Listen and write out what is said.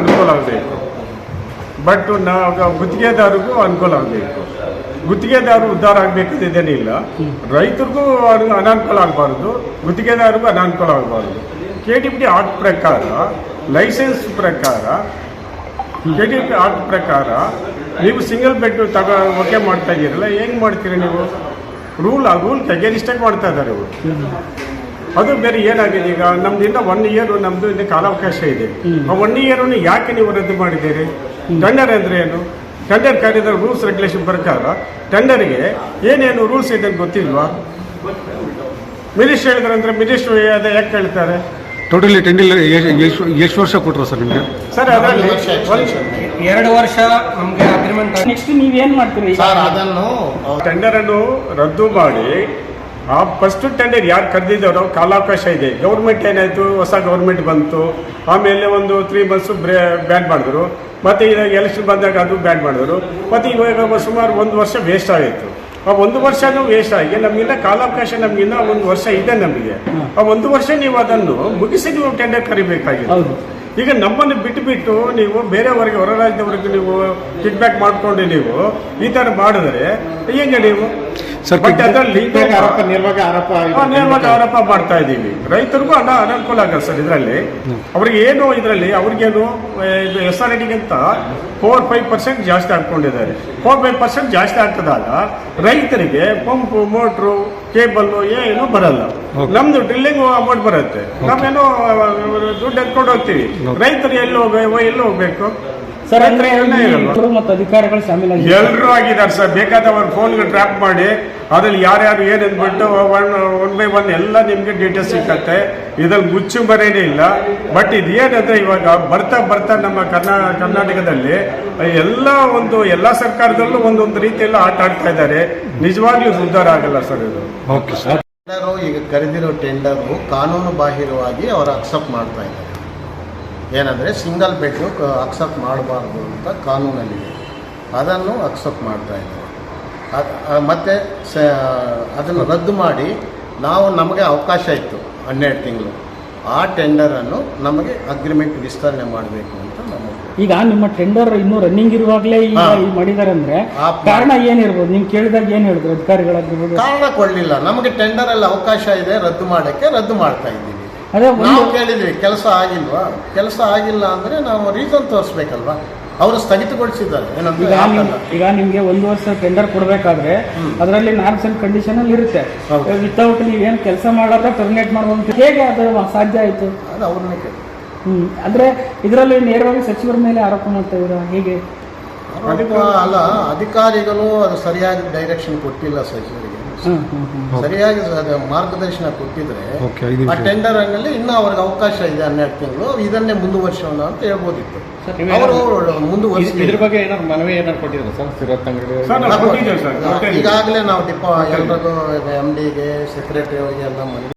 ಅನುಕೂಲ ಆಗಬೇಕು. ಬಟ್ ನಾವು ಗುತ್ತಿಗೆದಾರಿಗೂ ಅನುಕೂಲ ಆಗಬೇಕು. ಗುತ್ತಿಗೆದಾರರು ಉದ್ಧಾರ ಆಗಬೇಕಂತೇನಿಲ್ಲ ರೈತರಿಗೂ ಅದು ಅನಾನುಕೂಲ ಆಗಬಾರ್ದು ಗುತ್ತಿಗೆದಾರಿಗೂ ಅನಾನುಕೂಲ ಆಗಬಾರ್ದು. ಕೆ ಟಿ ಪಿ ಆಕ್ಟ್ ಪ್ರಕಾರ, ಲೈಸೆನ್ಸ್ ಪ್ರಕಾರ ಕೆ ಟಿ ಪಿ ಆಕ್ಟ್ ಪ್ರಕಾರ ನೀವು ಸಿಂಗಲ್ ಬೆಡ್ ತಗೋ ಓಕೆ ಮಾಡ್ತಾ ಇದ್ದೀರಲ್ಲ ಹೆಂಗೆ ಮಾಡ್ತೀರಿ ನೀವು? ರೂಲ್ ಆ ರೂಲ್ ಅಗೇನಿಸ್ಟಾಗಿ ಮಾಡ್ತಾ ಇದ್ದಾರೆ ಇವರು. ಅದು ಬೇರೆ ಏನಾಗಿದೆ ಈಗ? ನಮ್ದಿಂದ ಇನ್ನ ಒನ್ ಇಯರ್ ನಮ್ದು ಇಲ್ಲಿ ಕಾಲಾವಕಾಶ ಇದೆ. ಆ ಒನ್ ಇಯರ್ ಯಾಕೆ ನೀವು ರದ್ದು ಮಾಡಿದ್ದೀರಿ? ಟೆಂಡರ್ ಅಂದ್ರೆ ಏನು? ಟೆಂಡರ್ ಕಾರ್ಯದ ರೂಲ್ಸ್ ರೆಗ್ಯುಲೇಷನ್ ಪ್ರಕಾರ ಟೆಂಡರ್ಗೆ ಏನೇನು ರೂಲ್ಸ್ ಇದೆ ಅಂತ ಗೊತ್ತಿಲ್ವಾ? ಮಿನಿಸ್ಟರ್ ಹೇಳಿದ್ರೆ ಅಂದ್ರೆ ಮಿನಿಸ್ಟರ್ ಅದೇ ಯಾಕೆ ಹೇಳ್ತಾರೆ ಟೋಟಲಿ ಟೆಂಡರ್ ಎಷ್ಟು ಎಷ್ಟು ವರ್ಷ ಕೊಟ್ಟರು ಸರ್ ನಿಮಗೆ. ಸರ್ ಅದರಲ್ಲಿ ಎರಡು ವರ್ಷ ನಮಗೆ ಅಗ್ರಿಮೆಂಟ್ ನೆಕ್ಸ್ಟ್ ನೀವೇನ್ ಮಾಡ್ತೀರಿ? ಸರ್ ಅದನ್ನು ಟೆಂಡರ್ ಅನ್ನು ರದ್ದು ಮಾಡಿ ಆ ಫಸ್ಟ್ ಟೆಂಡರ್ ಯಾರು ಕರೆದಿದ್ದಾರೋ ಕಾಲಾವಕಾಶ ಇದೆ. ಗೌರ್ಮೆಂಟ್ ಏನಾಯಿತು? ಹೊಸ ಗೌರ್ಮೆಂಟ್ ಬಂತು. ಆಮೇಲೆ ಒಂದು ತ್ರೀ ಮಂತ್ಸು ಬ್ರೇ ಬ್ಯಾನ್ ಮಾಡಿದ್ರು. ಮತ್ತು ಈಗ ಎಲೆಕ್ಷನ್ ಬಂದಾಗ ಅದು ಬ್ಯಾನ್ ಮಾಡಿದ್ರು. ಮತ್ತು ಇವಾಗ ಸುಮಾರು ಒಂದು ವರ್ಷ ವೇಸ್ಟ್ ಆಗಿತ್ತು ಆ ಒಂದು ವರ್ಷನೂ ವೇಸ್ಟ್ ಆಗಿ, ನಮಗಿನ್ನ ಕಾಲಾವಕಾಶ ನಮಗಿನ್ನ ಒಂದು ವರ್ಷ ಇದೆ ನಮಗೆ. ಆ ಒಂದು ವರ್ಷ ನೀವು ಅದನ್ನು ಮುಗಿಸಿ ನೀವು ಟೆಂಡರ್ ಕರಿಬೇಕಾಗಿದೆ ಈಗ ನಮ್ಮನ್ನು ಬಿಟ್ಟು ಬಿಟ್ಟು ನೀವು ಬೇರೆಯವರಿಗೆ ಹೊರ ರಾಜ್ಯದವರಿಗೆ ನೀವು ಕಿಡ್ಬ್ಯಾಕ್ ಮಾಡಿಕೊಂಡು ನೀವು ಈ ಥರ ಮಾಡಿದ್ರೆ ಹೆಂಗೆ ನೀವು? ಆರೋಪ ನೇರವಾಗಿ ಆರೋಪ ನೇರವಾಗಿ ಆರೋಪ ಮಾಡ್ತಾ ಇದ್ದೀವಿ. ರೈತರಿಗೂ ಅನ ಅನನುಕೂಲ ಆಗಲ್ಲ ಸರ್ ಇದರಲ್ಲಿ. ಅವ್ರಿಗೆ ಏನು ಇದರಲ್ಲಿ ಅವ್ರಿಗೇನು ಎಸ್ ಆರ್ ಐಡಿಗಿಂತ ಫೋರ್ ಫೈವ್ ಪರ್ಸೆಂಟ್ ಜಾಸ್ತಿ ಹಾಕೊಂಡಿದ್ದಾರೆ ಫೋರ್ ಫೈವ್ ಪರ್ಸೆಂಟ್ ಜಾಸ್ತಿ ಆಗ್ತದಾಗ ರೈತರಿಗೆ ಪಂಪು ಮೋಟ್ರು ಕೇಬಲ್ಲು ಏನು ಬರಲ್ಲ. ನಮ್ದು ಡ್ರಿಲ್ಲಿಂಗ್ ಅಮೌಂಟ್ ಬರುತ್ತೆ. ನಾವೇನು ದುಡ್ಡು ಎತ್ಕೊಂಡು ಹೋಗ್ತೀವಿ. ರೈತರು ಎಲ್ಲಿ ಹೋಗ ಎಲ್ಲಿ ಹೋಗ್ಬೇಕು? ಸರ್ ಅಂದ್ರೆ? ಇವ್ರು ಮತ್ತು ಅಧಿಕಾರಿಗಳು ಎಲ್ಲರೂ ಆಗಿದ್ದಾರೆ ಸರ್. ಬೇಕಾದವ್ರ ಫೋನ್ಗೆ ಟ್ರ್ಯಾಪ್ ಮಾಡಿ ಅದ್ರಲ್ಲಿ ಯಾರ್ಯಾರು ಏನು ಅಂದ್ಬಿಟ್ಟು ಒನ್ ಒನ್ ಬೈ ಒನ್ ಎಲ್ಲ ನಿಮಗೆ ಡೀಟೇಲ್ಸ್ ಸಿಕ್ಕತ್ತೆ. ಇದ್ರಲ್ಲಿ ಮುಚ್ಚು ಬರೇನೇ ಇಲ್ಲ. ಬಟ್ ಇದೇನಂದ್ರೆ ಇವಾಗ ಬರ್ತಾ ಬರ್ತಾ ನಮ್ಮ ಕರ್ನಾ ಕರ್ನಾಟಕದಲ್ಲಿ ಎಲ್ಲ ಒಂದು ಎಲ್ಲ ಸರ್ಕಾರದಲ್ಲೂ ಒಂದೊಂದು ರೀತಿಯಲ್ಲಿ ಆಟ ಆಡ್ತಾ ಇದ್ದಾರೆ. ನಿಜವಾಗ್ಲೂ ಉದ್ಧಾರ ಆಗಲ್ಲ ಸರ್ ಇದು. ಓಕೆ ಸರ್ ಟೆಂಡರು ಈಗ ಕರೆದಿರೋ ಟೆಂಡರ್ ಕಾನೂನು ಬಾಹಿರವಾಗಿ ಅವರು ಅಕ್ಸೆಪ್ಟ್ ಮಾಡ್ತಾ ಇದ್ದಾರೆ. ಏನಂದರೆ ಸಿಂಗಲ್ ಬೆಡ್ಡು ಅಕ್ಸೆಪ್ಟ್ ಮಾಡಬಾರ್ದು ಅಂತ ಕಾನೂನಲ್ಲಿದೆ. ಅದನ್ನು ಅಕ್ಸೆಪ್ಟ್ ಮಾಡ್ತಾ ಇದ್ದಾರೆ. ಮತ್ತು ಸ ಅದನ್ನು ರದ್ದು ಮಾಡಿ ನಾವು ನಮಗೆ ಅವಕಾಶ ಇತ್ತು ಹನ್ನೆರಡು ತಿಂಗಳು. ಆ ಟೆಂಡರನ್ನು ನಮಗೆ ಅಗ್ರಿಮೆಂಟ್ ವಿಸ್ತರಣೆ ಮಾಡಬೇಕು ಅಂತ ನಮ್ಮ ಈಗ ನಿಮ್ಮ ಟೆಂಡರ್ ಇನ್ನೂ ರನ್ನಿಂಗ್ ಇರುವಾಗಲೇ ಮಾಡಿದ್ದಾರೆ ಅಂದರೆ ಆ ಕಾರಣ ಏನಿರ್ಬೋದು ನೀವು ಕೇಳಿದಾಗ ಏನು ಹೇಳಿದ್ರು ಅಧಿಕಾರಿಗಳಾಗಿರ್ಬೋದು? ಕಾರಣ ಕೊಡಲಿಲ್ಲ. ನಮಗೆ ಟೆಂಡರಲ್ಲಿ ಅವಕಾಶ ಇದೆ ರದ್ದು ಮಾಡೋಕ್ಕೆ ರದ್ದು ಮಾಡ್ತಾ ಇದ್ದೀವಿ. ಅದೇ ನಾವು ಕೇಳಿದ್ವಿ ಕೆಲಸ ಆಗಿಲ್ವಾ? ಕೆಲಸ ಆಗಿಲ್ಲ ಅಂದ್ರೆ ನಾವು ರೀಸನ್ ತೋರಿಸ್ಬೇಕಲ್ವಾ? ಅವರು ಸ್ಥಗಿತಗೊಳಿಸಿದ್ದಾರೆ. ಈಗ ನಿಮ್-. ಈಗ ನಿಮ್ಗೆ ಒಂದು ವರ್ಷ ಟೆಂಡರ್ ಕೊಡ್ಬೇಕಾದ್ರೆ ಅದರಲ್ಲಿ ನಾರ್ಮ್ಸ್ ಅಂಡ್ ಕಂಡೀಷನ್ ಅಲ್ಲಿ ಇರುತ್ತೆ. ವಿತೌಟ್ ನೀವೇನ್ ಕೆಲಸ ಮಾಡಾದ್ರೆ ಟರ್ಮಿನೇಟ್ ಮಾಡುವಂತ ಹೇಗೆ ಅದು ಸಾಧ್ಯ ಆಯ್ತು? ಅದು ಅವ್ರನ್ನೇ ಕೇಳಿ. ಹ್ಮ್. ಅಂದ್ರೆ ಇದರಲ್ಲಿ ನೇರವಾಗಿ ಸಚಿವರ ಮೇಲೆ ಆರೋಪ ಮಾಡ್ತಾ ಇದ್ರ ಹೇಗೆ? ಆರೋಪ ಅಲ್ಲ ಅಧಿಕಾರಿಗಳು ಅದು ಸರಿಯಾಗಿ ಡೈರೆಕ್ಷನ್ ಕೊಟ್ಟಿಲ್ಲ ಸಚಿವರಿಗೆ ಸರಿಯಾಗಿ ಅದು ಮಾರ್ಗದರ್ಶನ ಕೊಟ್ಟಿದ್ರೆ ಆ ಟೆಂಡರ್ನಲ್ಲಿ ಇನ್ನೂ ಅವ್ರಿಗೆ ಅವಕಾಶ ಇದೆ ಹನ್ನೆರಡು ತಿಂಗಳು ಇದನ್ನೇ ಮುಂದುವರ್ಸೋಣ ಅಂತ ಹೇಳ್ಬೋದಿತ್ತು. ಸರ್, ಅವರು ಮುಂದುವರಿಸಿ ಇದ್ರ ಬಗ್ಗೆ ಏನಾದ್ರು ಮನವಿ ಏನಾದ್ರು ಕೊಟ್ಟಿದ್ರು ಸರ್ ಸ್ಥಿರತ್. ಈಗಾಗಲೇ ನಾವು ಡಿಪ ಎಲ್ರಿಗೂ ಎಂ ಡಿಗೆ ಸೆಕ್ರೆಟರಿ ಅವರಿಗೆ ಎಲ್ಲ ಮನವಿ